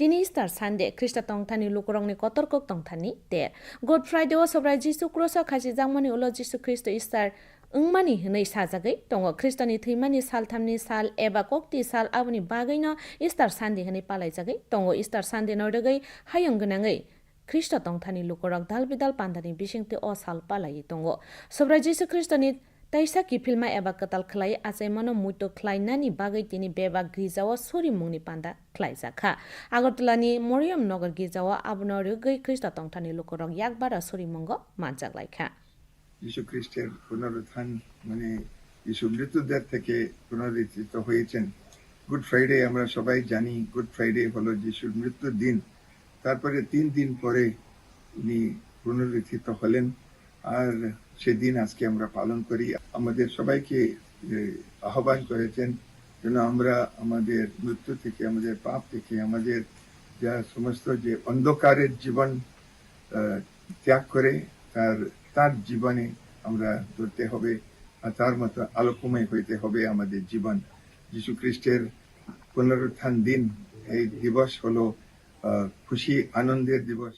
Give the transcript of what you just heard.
তিনি Easter Sunday খ্রিস্টা tongthani lukurongni kotorkok tongthani te good friday o sobrai jisu cross khasi jangmani ulo jisu christ istar wngmani hwnoi sajagoi tongo ख्रिस्टनि थैमानि सालथामनि साल एबा कक्ति साल आबनि बागैनो star Sunday हनै पालायजागै tongo star Sunday नर्दगै हायं गोनाङै Christ tongthani lukurok dal bidal pandani bisingte o sal palai tongo sobrai jisu তাইসা কি মা এবার কতাল খাই আচাইমানো মুটো খাই নানি বাকি তিনি বেবা গিজাও সরি মুনি পান্ডা খাই যাখা আগরতলা মরিয়ম নগর গিজাও আবনার গৈ খ্রিস্ট তংথানি লোকর একবার সরি মঙ্গ মানজাক লাইখা যীশু খ্রিস্টের পুনরুত্থান মানে যীশু মৃত্যুদের থেকে পুনরুত্থিত হয়েছেন গুড ফ্রাইডে আমরা সবাই জানি গুড ফ্রাইডে হলো যীশুর মৃত্যুর দিন তারপরে তিন দিন পরে উনি পুনরুত্থিত হলেন আর সেদিন আজকে আমরা পালন করি। আমাদের সবাইকে আহ্বান করেছেন যেন আমরা আমাদের মৃত্যু থেকে, আমাদের পাপ থেকে, আমাদের যা সমস্ত যে অন্ধকারের জীবন ত্যাগ করে তার তার জীবনে আমরা ধরতে হবে আর তার মতো আলোকময় হইতে হবে আমাদের জীবন। যীশু খ্রিস্টের পুনরুত্থান দিন, এই দিবস হলো খুশি, আনন্দের দিবস।